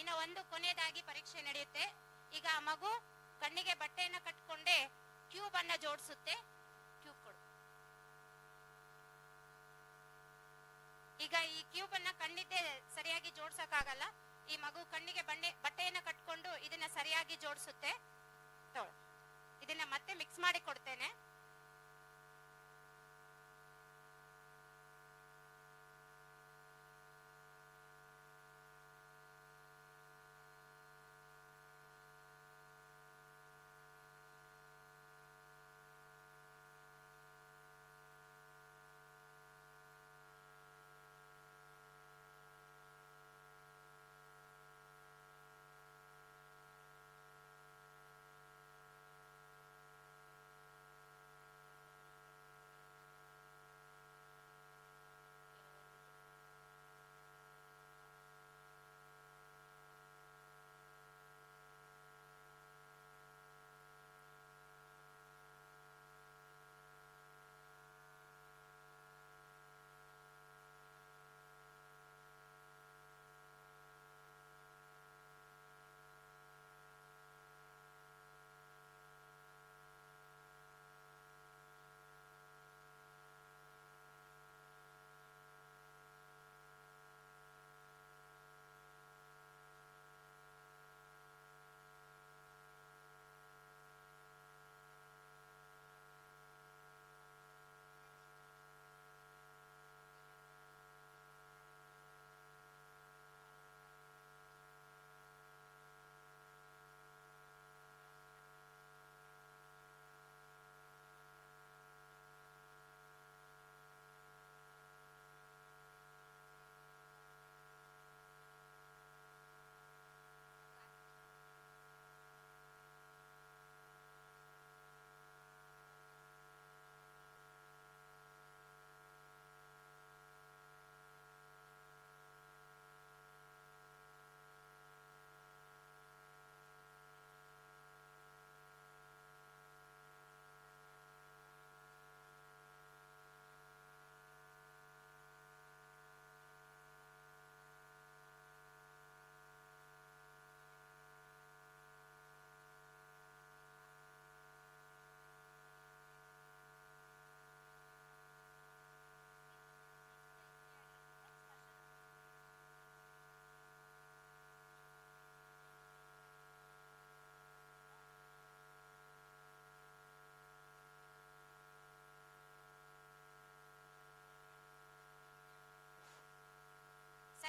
ಇನ್ನು ಒಂದು ಕೊನೆಯದಾಗಿ ಪರೀಕ್ಷೆ ನಡೆಯುತ್ತೆ. ಈಗ ಆ ಮಗು ಕಣ್ಣಿಗೆ ಬಟ್ಟೆಯನ್ನು ಕಟ್ಕೊಂಡೆ ಕ್ಯೂಬ್ ಅನ್ನ ಜೋಡಿಸುತ್ತೆ. ಕ್ಯೂಬ್ ಕೊಡು. ಈಗ ಈ ಕ್ಯೂಬ್ ಅನ್ನ ಕಣ್ಣಿದ್ದೆ ಸರಿಯಾಗಿ ಜೋಡ್ಸಕ್ಕಾಗಲ್ಲ. ಈ ಮಗು ಕಣ್ಣಿಗೆ ಬಣ್ಣೆ, ಬಟ್ಟೆಯನ್ನ ಕಟ್ಕೊಂಡು ಇದನ್ನ ಸರಿಯಾಗಿ ಜೋಡಿಸುತ್ತೆ. ಇದನ್ನ ಮತ್ತೆ ಮಿಕ್ಸ್ ಮಾಡಿ ಕೊಡ್ತೇನೆ.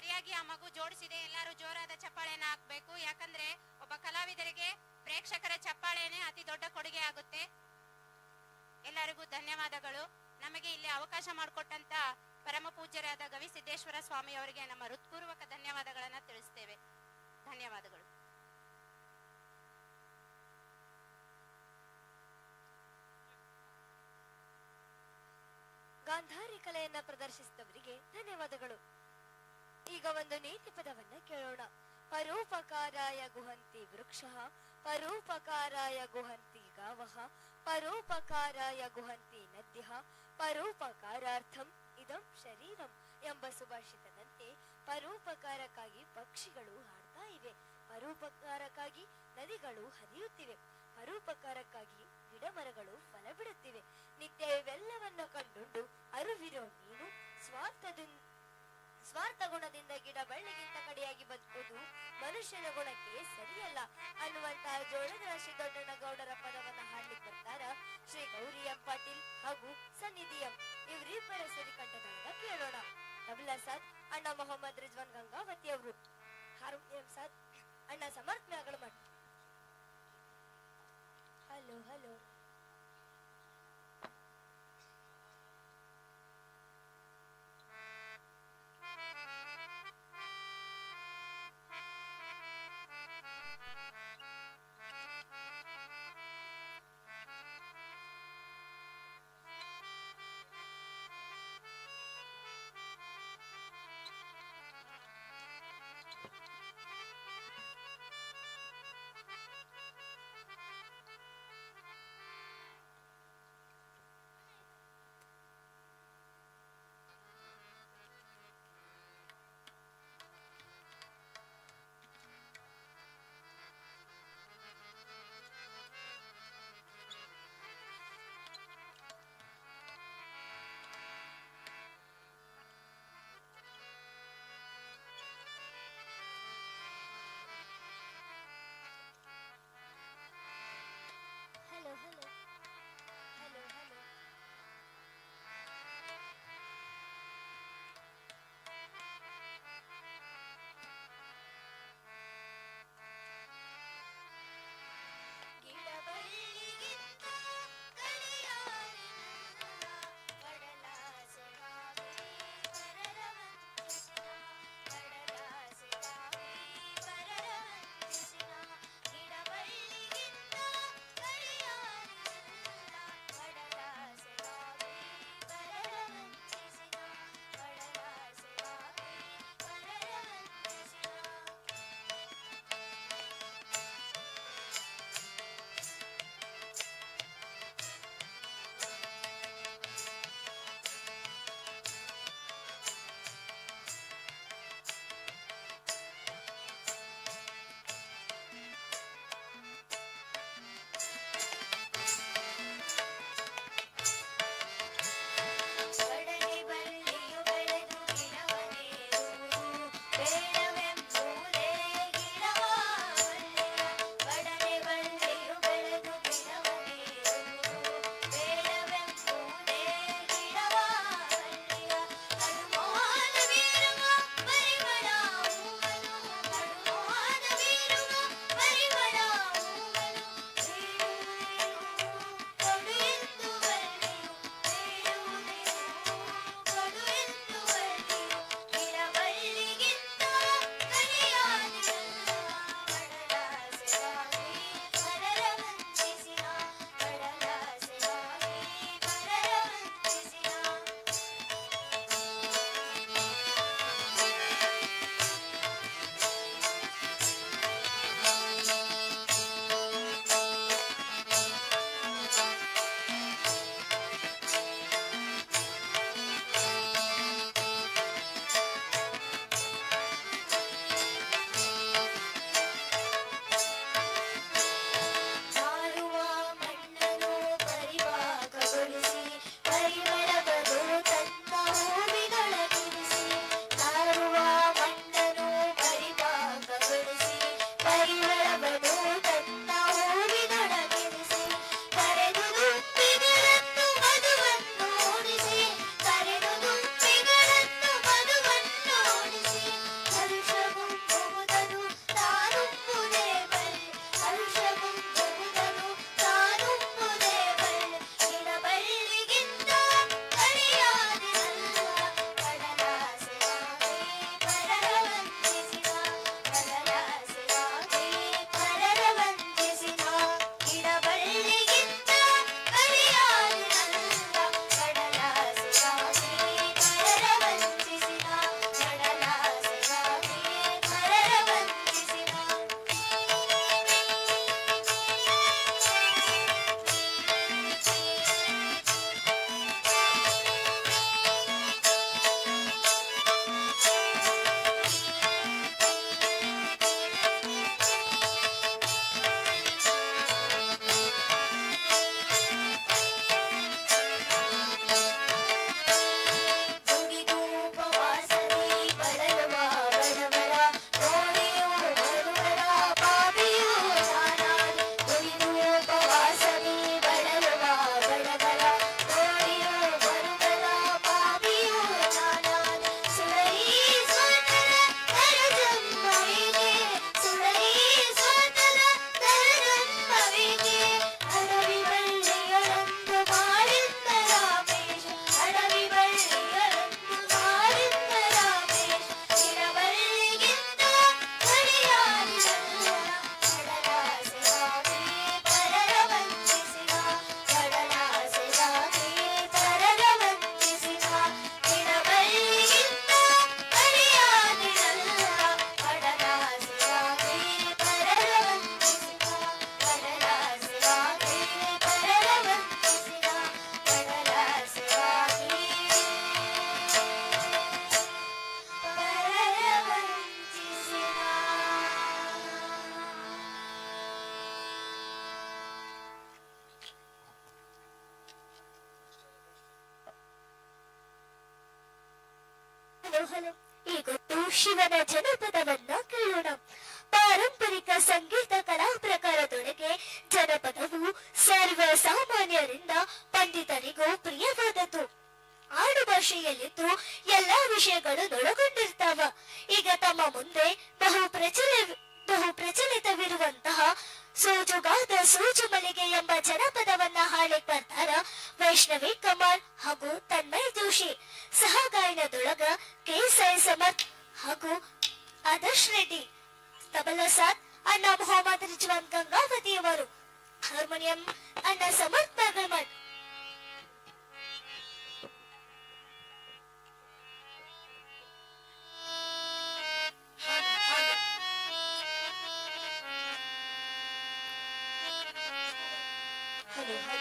ಸರಿಯಾಗಿ ಆ ಮಗು ಜೋಡಿಸಿದೆ, ಎಲ್ಲರೂ ಜೋರಾದ ಚಪ್ಪಾಳೆಯನ್ನ ಹಾಕ್ಬೇಕು. ಯಾಕಂದ್ರೆ ಒಬ್ಬ ಕಲಾವಿದರಿಗೆ ಪ್ರೇಕ್ಷಕರ ಚಪ್ಪಾಳೆನೆ ಅತಿ ದೊಡ್ಡ ಕೊಡುಗೆ ಆಗುತ್ತೆ. ಎಲ್ಲರಿಗೂ ಧನ್ಯವಾದಗಳು. ನಮಗೆ ಇಲ್ಲಿ ಅವಕಾಶ ಮಾಡಿಕೊಟ್ಟಂತ ಪರಮ ಪೂಜ್ಯರಾದ ಗವಿಸಿದ್ದೇಶ್ವರ ಸ್ವಾಮಿ ಅವರಿಗೆ ನಮ್ಮ ಹೃತ್ಪೂರ್ವಕ ಧನ್ಯವಾದಗಳನ್ನ ತಿಳಿಸ್ತೇವೆ. ಧನ್ಯವಾದಗಳು. ಗಾಂಧಾರಿ ಕಲೆಯನ್ನ ಪ್ರದರ್ಶಿಸಿದವರಿಗೆ ಧನ್ಯವಾದಗಳು. ಈಗ ಒಂದು ನೀತಿ ಪದವನ್ನ ಕೇಳೋಣ. ಪರೋಪಕಾರಾಯ ಗುಹಂತಿ ವೃಕ್ಷ, ಪರೋಪಕಾರಾಯ ಗುಹಂತಿ ಗಾವಃ, ಪರೋಪಕಾರಾಯ ಗುಹಂತಿ ನದ್ಯ, ಪರೋಪಕಾರಾರ್ಥಂ ಇದಂ ಶರೀರಂ ಎಂಬ ಸುಭಾಷಿತದಂತೆ ಪರೋಪಕಾರಕ್ಕಾಗಿ ಪಕ್ಷಿಗಳು ಹಾಡ್ತಾ ಇವೆ. ಪರೋಪಕಾರಕ್ಕಾಗಿ ನದಿಗಳು ಹರಿಯುತ್ತಿವೆ. ಪರೋಪಕಾರಕ್ಕಾಗಿ ಗಿಡ ಮರಗಳು ಫಲ ಬಿಡುತ್ತಿವೆ ನಿತ್ಯ ಇವೆಲ್ಲವನ್ನು ಸ್ವಾರ್ಥ ಗುಣದಿಂದ ಗಿಡ ಬಳ್ಳಿಗಿಂತ ಕಡೆಯಾಗಿ ಬದುಕುವುದು ಮನುಷ್ಯನ ಗುಣಕ್ಕೆ ಸರಿಯಲ್ಲ ಅನ್ನುವಂತಹ ಜೋಳದ ರಾಶಿ ದೊಡ್ಡಣ್ಣ ಗೌಡರ ಪದವನ್ನ ಹಾಡಿ ಬರ್ತಾರ ಶ್ರೀ ಗೌರಿ ಎಂ ಪಾಟೀಲ್ ಹಾಗೂ ಸನ್ನಿಧಿ ಎಂ ಇವರಿಬ್ಬರ ಸಿರಿಕಂಠಗಳನ್ನ ಕೇಳೋಣ. ತಬಲಾ ಸಾತ್ ಅಣ್ಣ ಮೊಹಮ್ಮದ್ ರಿಜ್ವಾನ್ ಗಂಗಾವತಿ ಅವರು. ಹಾರ್ಮೋನಿಯಂ ಸಾದ್, ಅಣ್ಣ ಸಮರ್ಥ ಮಠ ಹಲೋ, ಹಲೋ ಿ. ready, you. ಪಂಡಿತರಿಗೂ ಪ್ರಿಯವಾದದ್ದು. ಆಡು ಭಾಷೆಯಲ್ಲಿದ್ದು ಎಲ್ಲಾ ವಿಷಯಗಳು Hello.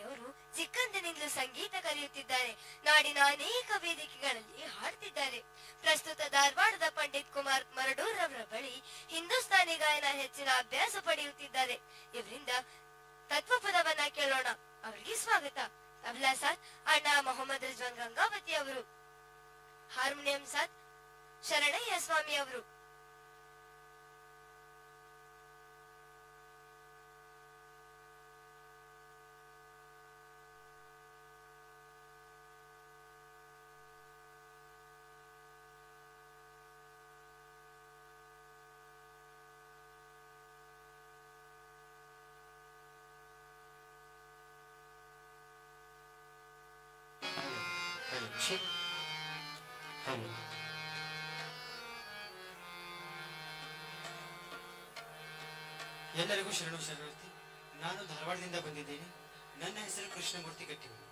ಅವರು ಚಿಕ್ಕಂದಿನಿಂದಲೂ ಸಂಗೀತ ಕಲಿಯುತ್ತಿದ್ದಾರೆ. ನಾಡಿನ ಅನೇಕ ವೇದಿಕೆಗಳಲ್ಲಿ ಹಾಡ್ತಿದ್ದಾರೆ. ಪ್ರಸ್ತುತ ಧಾರವಾಡದ ಪಂಡಿತ್ ಕುಮಾರ್ ಮರಡೂರ್ ಅವರ ಬಳಿ ಹಿಂದೂಸ್ತಾನಿ ಗಾಯನ ಹೆಚ್ಚಿನ ಅಭ್ಯಾಸ ಪಡೆಯುತ್ತಿದ್ದಾರೆ. ಇವರಿಂದ ತತ್ವಪದವನ್ನ ಕೇಳೋಣ. ಅವರಿಗೆ ಸ್ವಾಗತ. ಅಬ್ಲಾ ಸಾತ್ ಅಣ್ಣ ಮೊಹಮ್ಮದ್ ರಿಜ್ವಾನ್ ಗಂಗಾವತಿ ಅವರು. ಹಾರ್ಮೋನಿಯಂ ಸಾತ್ ಶರಣಯ್ಯ ಸ್ವಾಮಿ ಅವರು. Hello. ಎಲ್ಲರಿಗೂ ಶರಣು ಶರಣಾರ್ಥಿ ನಾನು ಧಾರವಾಡದಿಂದ ಬಂದಿದ್ದೇನೆ ನನ್ನ ಹೆಸರು ಕೃಷ್ಣಮೂರ್ತಿ ಗಟ್ಟಿಮನಿ